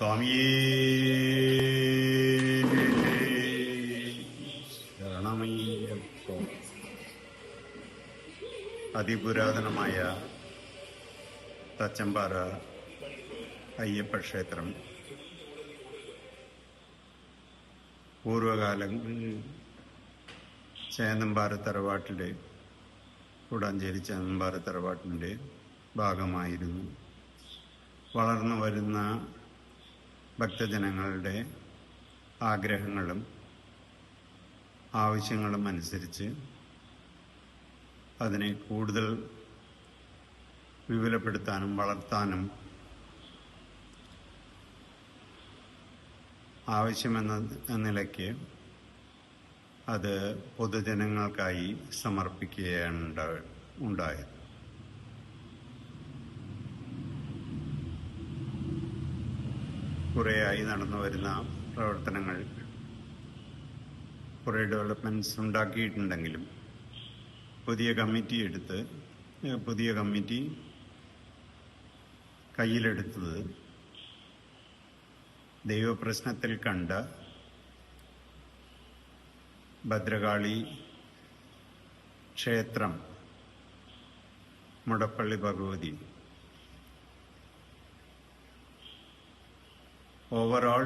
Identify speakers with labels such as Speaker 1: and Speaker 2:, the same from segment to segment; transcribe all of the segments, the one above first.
Speaker 1: സ്വാമിയേ. അതിപുരാതനമായ തച്ചമ്പാറ അയ്യപ്പ ക്ഷേത്രം. പൂർവകാലങ്ങളിൽ ചേന്നമ്പാറ തറവാട്ടിന്റെ കൂടാഞ്ചേരി ചേന്നമ്പാറ തറവാട്ടിന്റെ ഭാഗമായിരുന്നു. വളർന്നു വരുന്ന ഭക്തജനങ്ങളുടെ ആഗ്രഹങ്ങളും ആവശ്യങ്ങളും അനുസരിച്ച് അതിനെ കൂടുതൽ വിപുലപ്പെടുത്താനും വളർത്താനും ആവശ്യമെന്ന നിലയ്ക്ക് അത് പൊതുജനങ്ങൾക്കായി സമർപ്പിക്കുകയാണ് ഉണ്ടായത്. കുറേയായി നടന്നു വരുന്ന പ്രവർത്തനങ്ങൾ കുറേ ഡെവലപ്മെന്റ്സ് ഉണ്ടാക്കിയിട്ടുണ്ടെങ്കിലും പുതിയ കമ്മിറ്റി എടുത്ത് പുതിയ കമ്മിറ്റി കയ്യിലെടുത്തത് ദൈവപ്രശ്നത്തിൽ കണ്ട ഭദ്രകാളി ക്ഷേത്രം മുടപ്പള്ളി ഭഗവതി. ഓവറോൾ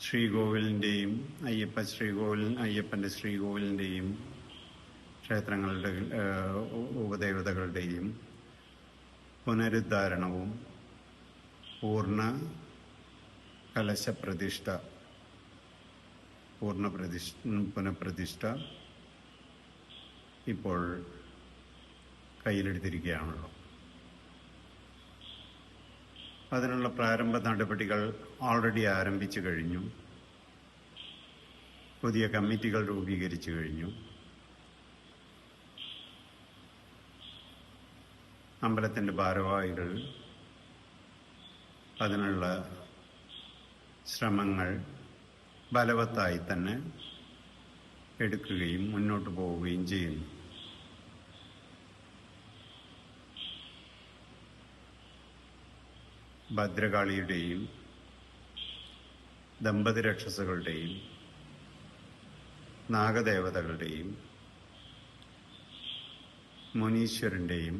Speaker 1: ശ്രീകോവിലിന്റെയും അയ്യപ്പ ശ്രീകോവിൽ അയ്യപ്പന്റെ ശ്രീകോവിലിന്റെയും ക്ഷേത്രങ്ങളുടെ ഉപദേവതകളുടെയും പുനരുദ്ധാരണവും പൂർണ കലശപ്രതിഷ്ഠ പൂർണ പ്രതിഷ്ഠ പുനഃപ്രതിഷ്ഠ ഇപ്പോൾ കയ്യിലെടുത്തിരിക്കുകയാണല്ലോ അതിനുള്ള പ്രാരംഭ നടപടികൾ ഓൾറെഡി ആരംഭിച്ചു കഴിഞ്ഞു. പുതിയ കമ്മിറ്റികൾ രൂപീകരിച്ചു കഴിഞ്ഞു. അമ്പലത്തിന്റെ ഭാരവാഹികൾ അതിനുള്ള ശ്രമങ്ങൾ ബലവത്തായി തന്നെ എടുക്കുകയും മുന്നോട്ട് പോവുകയും ചെയ്യുന്നു. ഭദ്രകാളിയുടെയും ദമ്പതി രക്ഷസുകളുടെയും നാഗദേവതകളുടെയും മുനീശ്വരന്റെയും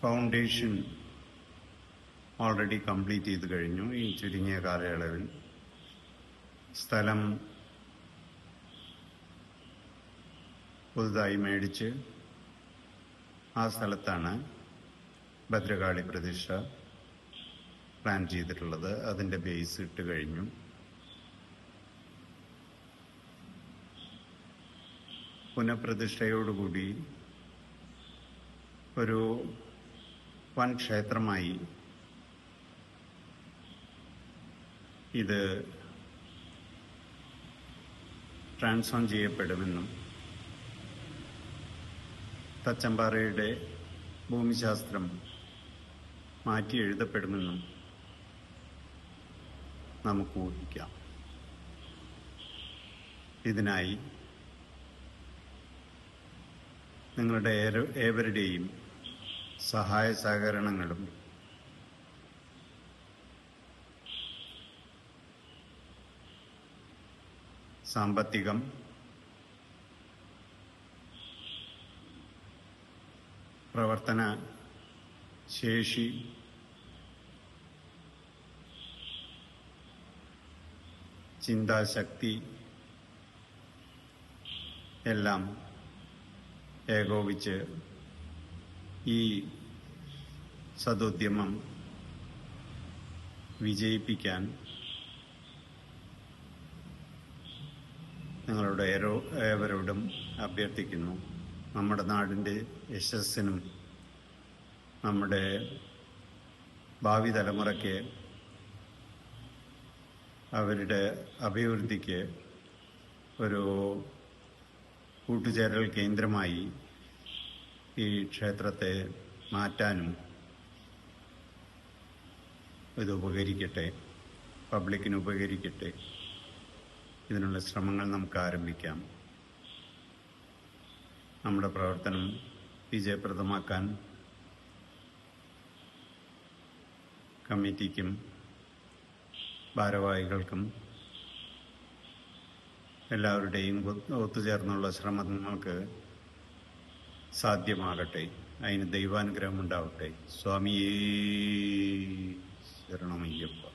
Speaker 1: ഫൗണ്ടേഷൻ ഓൾറെഡി കംപ്ലീറ്റ് ചെയ്ത് കഴിഞ്ഞു. ഈ ചുരുങ്ങിയ കാലയളവിൽ സ്ഥലം പുതുതായി മേടിച്ച് ആ സ്ഥലത്താണ് ഭദ്രകാളി പ്രതിഷ്ഠ പ്ലാൻ ചെയ്തിട്ടുള്ളത്. അതിന്റെ ബേസ് ഇട്ട് കഴിഞ്ഞു. പുനഃപ്രതിഷ്ഠയോടുകൂടി ഒരു വൻ ക്ഷേത്രമായി ഇത് ട്രാൻസ്ഫോം ചെയ്യപ്പെടുമെന്നും തച്ചമ്പാറയുടെ ഭൂമിശാസ്ത്രം മാറ്റി എഴുതപ്പെടുമെന്നും നമുക്ക് ഊഹിക്കാം. ഇതിനായി നിങ്ങളുടെ ഏവരുടെയും സഹായ സഹകരണങ്ങളും സാമ്പത്തികം പ്രവർത്തന ശേഷി. ചിന്താശക്തി. എല്ലാം ഏകോപിച്ച് ഈ സതുദ്യമം വിജയിപ്പിക്കാൻ നിങ്ങളുടെ ഏവരോടും അഭ്യർത്ഥിക്കുന്നു. നമ്മുടെ നാടിന്റെ യശസ്സിനും നമ്മുടെ ഭാവി തലമുറയ്ക്ക് അവരുടെ അഭിവൃദ്ധിക്ക് ഒരു കൂട്ടുചേരൽ കേന്ദ്രമായി ഈ ക്ഷേത്രത്തെ മാറ്റാനും ഇത് ഉപകരിക്കട്ടെ പബ്ലിക്കിന് ഉപകരിക്കട്ടെ. ഇതിനുള്ള ശ്രമങ്ങൾ നമുക്ക് ആരംഭിക്കാം. നമ്മുടെ പ്രവർത്തനം വിജയപ്രദമാക്കാൻ കമ്മിറ്റിക്കും ഭാരവാഹികൾക്കും എല്ലാവരുടെയും ഒത്ത് ഒത്തുചേർന്നുള്ള ശ്രമങ്ങൾക്ക് സാധ്യമാകട്ടെ. അതിന് ദൈവാനുഗ്രഹം ഉണ്ടാവട്ടെ സ്വാമിയേ ശരണമയ്യപ്പ.